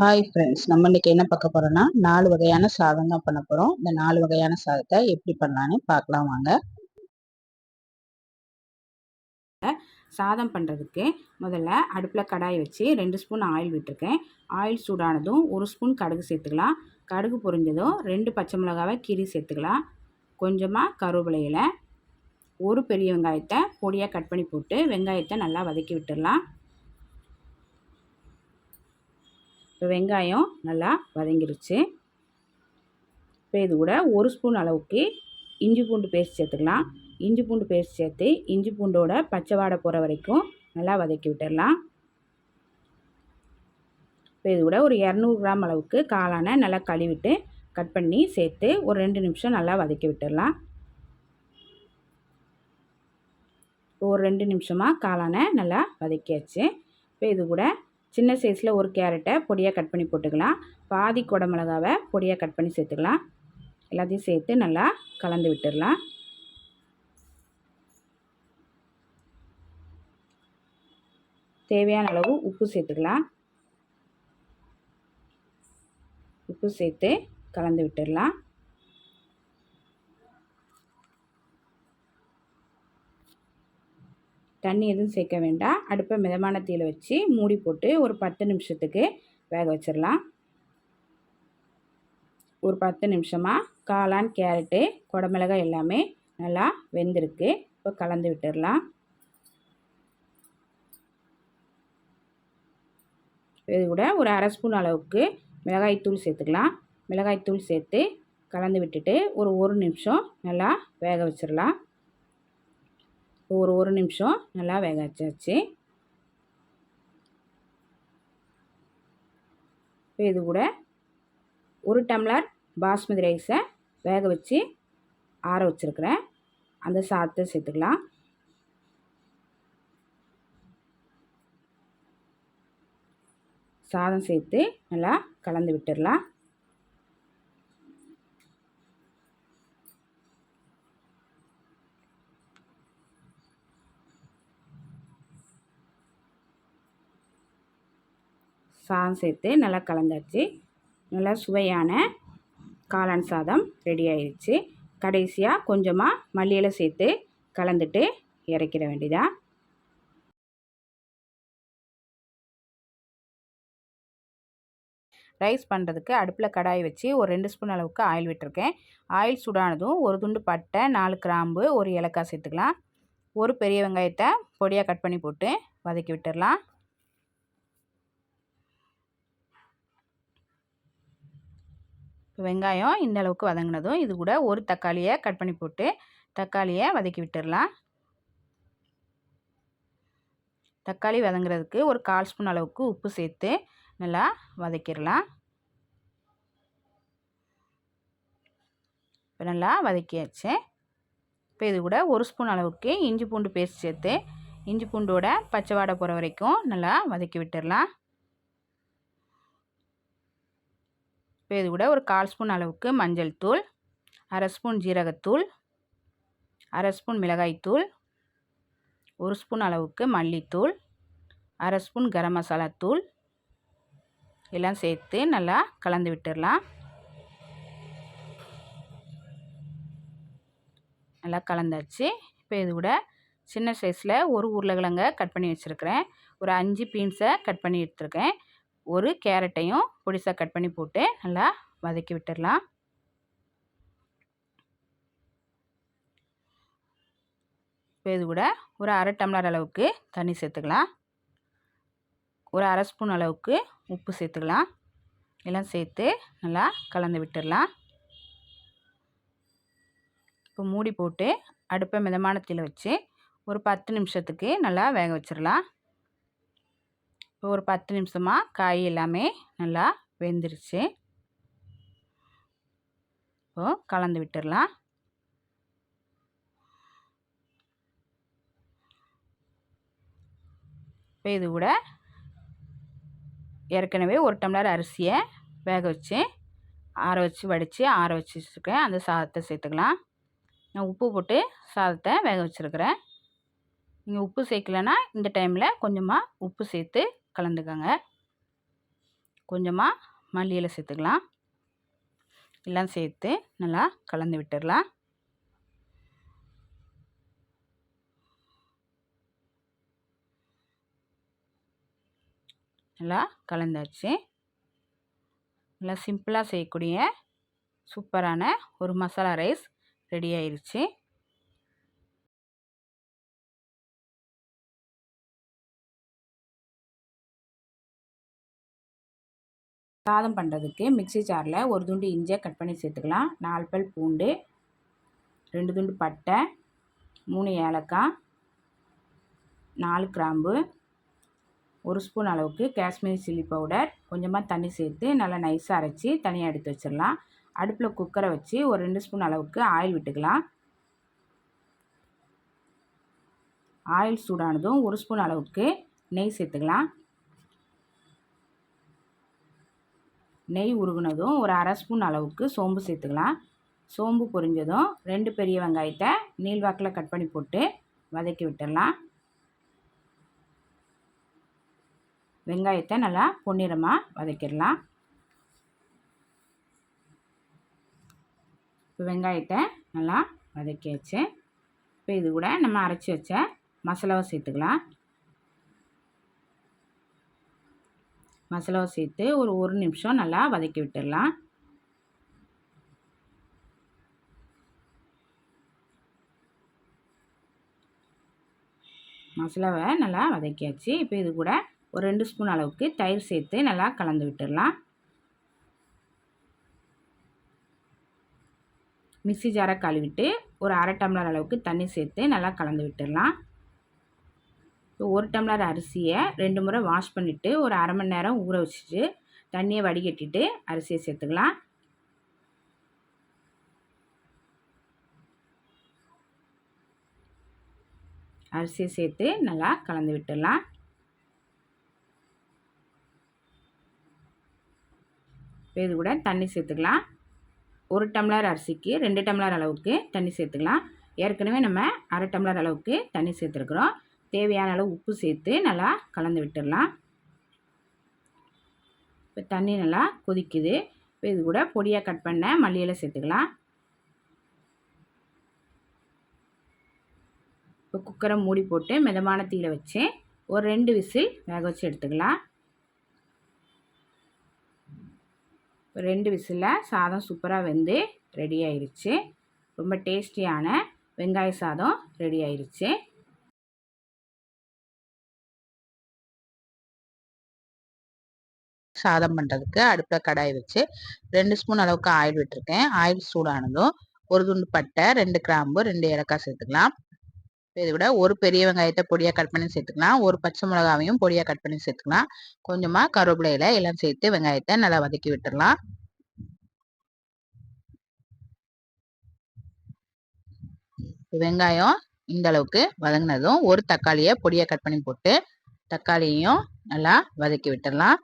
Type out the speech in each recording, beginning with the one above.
Hi friends நம்ம இன்னைக்கு என்ன பார்க்க போறோம்னா நாலு வகையான சாதம் தான் பண்ண போறோம். இந்த நாலு வகையான சாதத்தை எப்படி பண்ணலான்னு பார்க்கலாம் வாங்க. சாதம் பண்ணுறதுக்கு முதல்ல அடுப்பில் கடாயை வச்சு ரெண்டு ஸ்பூன் ஆயில் விட்டுருக்கேன். ஆயில் சூடானதும் ஒரு ஸ்பூன் கடுகு சேர்த்துக்கலாம். கடுகு பொரிஞ்சதும் ரெண்டு பச்சை மிளகாவை கீரி சேர்த்துக்கலாம். கொஞ்சமாக கருவேப்பிலையில் ஒரு பெரிய வெங்காயத்தை பொடியாக கட் பண்ணி போட்டு வெங்காயத்தை நல்லா வதக்கி விட்டுடலாம். இப்போ வெங்காயம் நல்லா வதங்கிருச்சு. இப்போ இது கூட ஒரு ஸ்பூன் அளவுக்கு இஞ்சி பூண்டு பேஸ்ட் சேர்த்துக்கலாம். இஞ்சி பூண்டு பேஸ்ட் சேர்த்து இஞ்சி பூண்டோட பச்சை வாடை போகிற வரைக்கும் நல்லா வதக்கி விட்டுடலாம். இப்போ இது கூட ஒரு இரநூறு கிராம் அளவுக்கு காளானை நல்லா கழுவிட்டு கட் பண்ணி சேர்த்து ஒரு ரெண்டு நிமிஷம் நல்லா வதக்கி விட்டுடலாம். ஒரு ரெண்டு நிமிஷமாக காளானை நல்லா வதக்கியாச்சு. இப்போ இது கூட சின்ன சைஸில் ஒரு கேரட்டை பொடியாக கட் பண்ணி போட்டுக்கலாம். பாதி குடமிளகாவை பொடியாக கட் பண்ணி சேர்த்துக்கலாம். எல்லாத்தையும் சேர்த்து நல்லா கலந்து விட்டுடலாம். தேவையான அளவு உப்பு சேர்த்துக்கலாம். உப்பு சேர்த்து கலந்து விட்டுடலாம். தண்ணி எதுவும் சேர்க்க வேண்டாம். அடுப்பை மிதமான தீயில் வச்சு மூடி போட்டு ஒரு பத்து நிமிஷத்துக்கு வேக வச்சிடலாம். ஒரு பத்து நிமிஷமாக காளான் கேரட்டு குடமிளகாய் எல்லாமே நல்லா வெந்திருக்கு. இப்போ கலந்து விட்டுடலாம். இது கூட ஒரு அரை ஸ்பூன் அளவுக்கு மிளகாய்த்தூள் சேர்த்துக்கலாம். மிளகாய்த்தூள் சேர்த்து கலந்து விட்டுட்டு ஒரு ஒரு நிமிஷம் நல்லா வேக வச்சிடலாம். ஒரு ஒரு நிமிஷம். நல்லா வேக வச்சாச்சு. இப்போ இது கூட ஒரு டம்ளர் பாஸ்மதி ரைஸை வேக வச்சு ஆற வச்சுருக்கிறேன். அந்த சாதத்தை சேர்த்துக்கலாம். சாதம் சேர்த்து நல்லா கலந்து விட்டுடலாம். சாதம் சேர்த்து நல்லா கலந்தாச்சு. நல்லா சுவையான காளான் சாதம் ரெடி ஆயிடுச்சு கடைசியாக கொஞ்சமாக மல்லியில் சேர்த்து கலந்துட்டு இறக்கிட வேண்டியதா? ரைஸ் பண்ணுறதுக்கு அடுப்பில் கடாய் வச்சு ஒரு ரெண்டு ஸ்பூன் அளவுக்கு ஆயில் விட்டுருக்கேன். ஆயில் சூடானதும் ஒரு துண்டு பட்டை நாலு கிராம்பு ஒரு ஏலக்காய் சேர்த்துக்கலாம். ஒரு பெரிய வெங்காயத்தை பொடியாக கட் பண்ணி போட்டு வதக்கி விட்டுடலாம். வெங்காயம் இந்த அளவுக்கு வதங்கினதும் இது கூட ஒரு தக்காளியை கட் பண்ணி போட்டு தக்காளியை வதக்கி விட்டுடலாம் தக்காளி வதங்குறதுக்கு ஒரு கால் ஸ்பூன் அளவுக்கு உப்பு சேர்த்து நல்லா வதக்கிடலாம். இப்போ நல்லா வதக்கியாச்சு. இப்போ இது கூட ஒரு ஸ்பூன் அளவுக்கு இஞ்சி பூண்டு பேஸ்ட் சேர்த்து இஞ்சி பூண்டோட பச்சை வாடை போகிற வரைக்கும் நல்லா வதக்கி விட்டுடலாம். இப்போ இது கூட ஒரு கால் ஸ்பூன் அளவுக்கு மஞ்சள் தூள் அரை ஸ்பூன் ஜீரகத்தூள் அரை ஸ்பூன் மிளகாய்த்தூள் ஒரு ஸ்பூன் அளவுக்கு மல்லித்தூள் அரை ஸ்பூன் கரம் மசாலா தூள். எல்லாம் சேர்த்து நல்லா கலந்து விட்டுடலாம். நல்லா கலந்தாச்சு. இப்போ இது கூட சின்ன சைஸில் ஒரு உருளைக்கிழங்க கட் பண்ணி வச்சுருக்கிறேன். ஒரு அஞ்சு பீன்ஸை கட் பண்ணி எடுத்துருக்கேன். ஒரு கேரட்டையும் பொடிசாக கட் பண்ணி போட்டு நல்லா வதக்கி விட்டுடலாம் இப்போ இது கூட ஒரு அரை டம்ளர் அளவுக்கு தண்ணி சேர்த்துக்கலாம். ஒரு அரை ஸ்பூன் அளவுக்கு உப்பு சேர்த்துக்கலாம். எல்லாம் சேர்த்து நல்லா கலந்து விட்டுடலாம் இப்போ மூடி போட்டு அடுப்பை மிதமான தீயில் வச்சு ஒரு பத்து நிமிஷத்துக்கு நல்லா வேக வச்சிடலாம் இப்போ ஒரு பத்து நிமிஷமாக காய் எல்லாமே நல்லா வெந்துருச்சு. இப்போ கலந்து விட்டுடலாம் இப்போ இது கூட ஏற்கனவே ஒரு டம்ளர் அரிசியை வேக வச்சு ஆற வச்சு வடித்து ஆற வச்சு வச்சுருக்கேன். அந்த சாதத்தை சேர்த்துக்கலாம். நான் உப்பு போட்டு சாதத்தை வேக வச்சுருக்கிறேன். நீங்கள் உப்பு சேர்க்கலன்னா இந்த டைமில் கொஞ்சமாக உப்பு சேர்த்து கலந்துக்கோங்க. கொஞ்சமாக மல்லி இலை சேர்த்துக்கலாம். எல்லாம் சேர்த்து நல்லா கலந்து விட்டுடலாம். நல்லா கலந்தாச்சு. நல்லா சிம்பிளாக செய்யக்கூடிய சூப்பரான ஒரு மசாலா ரைஸ் ரெடி ஆயிடுச்சு சாதம் பண்ணுறதுக்கு மிக்ஸி ஜாரில் ஒரு துண்டு இஞ்சியை கட் பண்ணி சேர்த்துக்கலாம். நாலு பல் பூண்டு ரெண்டு துண்டு பட்டை மூணு ஏலக்காய் நாலு கிராம்பு ஒரு ஸ்பூன் அளவுக்கு காஷ்மீரி சில்லி பவுடர் கொஞ்சமாக தண்ணி சேர்த்து நல்லா நைஸாக அரைச்சி தனியாக எடுத்து வச்சிடலாம். அடுப்பில் குக்கரை வச்சு ஒரு ரெண்டு ஸ்பூன் அளவுக்கு ஆயில் விட்டுக்கலாம். ஆயில் சூடானதும் ஒரு ஸ்பூன் அளவுக்கு நெய் சேர்த்துக்கலாம். நெய் உருகுனதும் ஒரு அரை ஸ்பூன் அளவுக்கு சோம்பு சேர்த்துக்கலாம். சோம்பு பொரிஞ்சதும் ரெண்டு பெரிய வெங்காயத்தை நீள்வாக்கில் கட் பண்ணி போட்டு வதக்கி விட்டுடலாம். வெங்காயத்தை நல்லா பொன்னிறமாக வதக்கிடலாம். இப்போ வெங்காயத்தை நல்லா வதக்கியாச்சு. இப்போ இது கூட நம்ம அரைச்சி வச்ச மசாலாவை சேர்த்துக்கலாம். மசாலாவை சேர்த்து ஒரு ஒரு நிமிஷம் நல்லா வதக்கி விட்டுடலாம். மசாலாவை நல்லா வதக்கியாச்சு. இப்போ இது கூட ஒரு ரெண்டு ஸ்பூன் அளவுக்கு தயிர் சேர்த்து நல்லா கலந்து விட்டுடலாம். மிக்சி ஜாரை கழுவிட்டு ஒரு அரை டம்ளர் அளவுக்கு தண்ணி சேர்த்து நல்லா கலந்து விட்டுடலாம். இப்போ ஒரு டம்ளர் அரிசியை ரெண்டு முறை வாஷ் பண்ணிவிட்டு ஒரு அரை மணி நேரம் ஊற வச்சுட்டு தண்ணியை வடிகட்டிட்டு அரிசியை சேர்த்துக்கலாம். அரிசியை சேர்த்து நல்லா கலந்து விட்டுடலாம். இது கூட தண்ணி சேர்த்துக்கலாம். ஒரு டம்ளர் அரிசிக்கு ரெண்டு டம்ளர் அளவுக்கு தண்ணி சேர்த்துக்கலாம். ஏற்கனவே நம்ம அரை டம்ளர் அளவுக்கு தண்ணி சேர்த்துருக்குறோம். தேவையான அளவு உப்பு சேர்த்து நல்லா கலந்து விட்டுடலாம். இப்போ தண்ணி நல்லா கொதிக்குது. இப்போ இது கூட பொடியாக கட் பண்ண மல்லியில் சேர்த்துக்கலாம். இப்போ குக்கரை மூடி போட்டு மிதமான தீயில் வச்சு ஒரு ரெண்டு விசில் வேக வச்சு எடுத்துக்கலாம். ரெண்டு விசிலில் சாதம் சூப்பராக வெந்து ரெடி ஆயிடுச்சு ரொம்ப டேஸ்டியான வெங்காய சாதம் ரெடி ஆயிடுச்சு சாதம் பண்ணுறதுக்கு அடுப்பில் கடாய் வச்சு ரெண்டு ஸ்பூன் அளவுக்கு ஆயில் விட்டுருக்கேன். ஆயில் சூடானதும் ஒரு துண்டு பட்டை ரெண்டு கிராம்பு ரெண்டு ஏலக்காய் சேர்த்துக்கலாம். இதை விட ஒரு பெரிய வெங்காயத்தை பொடியாக கட் பண்ணி சேர்த்துக்கலாம். ஒரு பச்சை மிளகாவையும் பொடியாக கட் பண்ணி சேர்த்துக்கலாம். கொஞ்சமாக கருவேப்பிலையில எல்லாம் சேர்த்து வெங்காயத்தை நல்லா வதக்கி விட்டுடலாம் வெங்காயம் இந்த அளவுக்கு வதங்கினதும் ஒரு தக்காளியை பொடியாக கட் பண்ணி போட்டு தக்காளியையும் நல்லா வதக்கி விட்டுடலாம்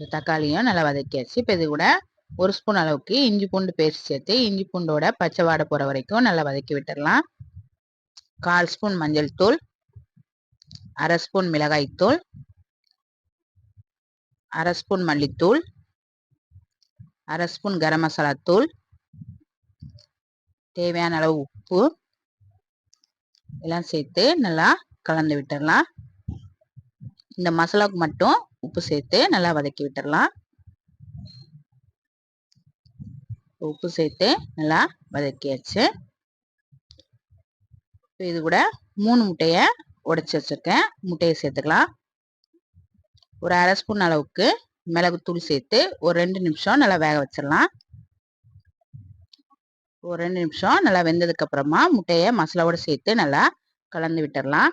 தக்காளியும் நல்லா வதக்கியாச்சு இப்போ இது கூட ஒரு ஸ்பூன் அளவுக்கு இஞ்சி பூண்டு பேஸ்ட் சேர்த்து இஞ்சி பூண்டோட பச்சை வாடை போகிற வரைக்கும் நல்லா வதக்கி விட்டுடலாம் கால் ஸ்பூன் மஞ்சள் தூள் அரை ஸ்பூன் மிளகாய் தூள் அரை ஸ்பூன் மல்லித்தூள் அரை ஸ்பூன் கரம் மசாலா தூள் தேவையான அளவு உப்பு எல்லாம் சேர்த்து நல்லா கலந்து விட்டுடலாம் இந்த மசாலாவுக்கு மட்டும் உப்பு சேர்த்து நல்லா வதக்கி விட்டுடலாம் உப்பு சேர்த்து நல்லா வதக்கியாச்சு. இது கூட மூணு முட்டையை உடைச்சி வச்சிருக்கேன். முட்டையை சேர்த்துக்கலாம். ஒரு அரை ஸ்பூன் அளவுக்கு மிளகுத்தூள் சேர்த்து ஒரு ரெண்டு நிமிஷம் நல்லா வேக வச்சிடலாம் ஒரு ரெண்டு நிமிஷம் நல்லா வெந்ததுக்கு அப்புறமா முட்டையை மசாலாவோட சேர்த்து நல்லா கலந்து விட்டுடலாம்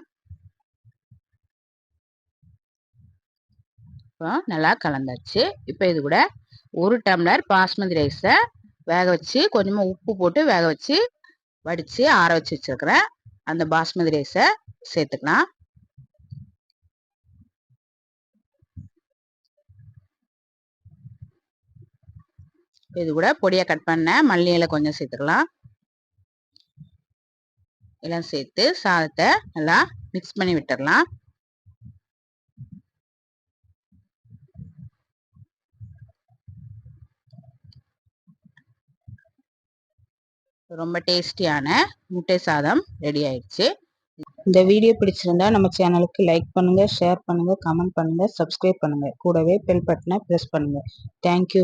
இப்போ நல்லா கலந்தாச்சு. இப்போ இது கூட ஒரு டம்ளர் பாஸ்மதி ரைஸை வேக வச்சு கொஞ்சமாக உப்பு போட்டு வேக வச்சு வடித்து ஆற வச்சு வச்சுருக்கிறேன் அந்த பாஸ்மதி ரைஸை சேர்த்துக்கலாம். இது கூட பொடியாக கட் பண்ண மல்லி இலை கொஞ்சம் சேர்த்துக்கலாம். எல்லாம் சேர்த்து சாதத்தை நல்லா மிக்ஸ் பண்ணி விட்டுடலாம். ரொம்ப டேஸ்டியான முட்டை சாதம் ரெடி ஆயிடுச்சு. இந்த வீடியோ பிடிச்சிருந்தா நம்ம சேனலுக்கு லைக் பண்ணுங்க ஷேர் பண்ணுங்க கமெண்ட் பண்ணுங்க சப்ஸ்கிரைப் பண்ணுங்க. கூடவே பெல் பட்டனை ப்ரெஸ் பண்ணுங்க. தேங்க்யூ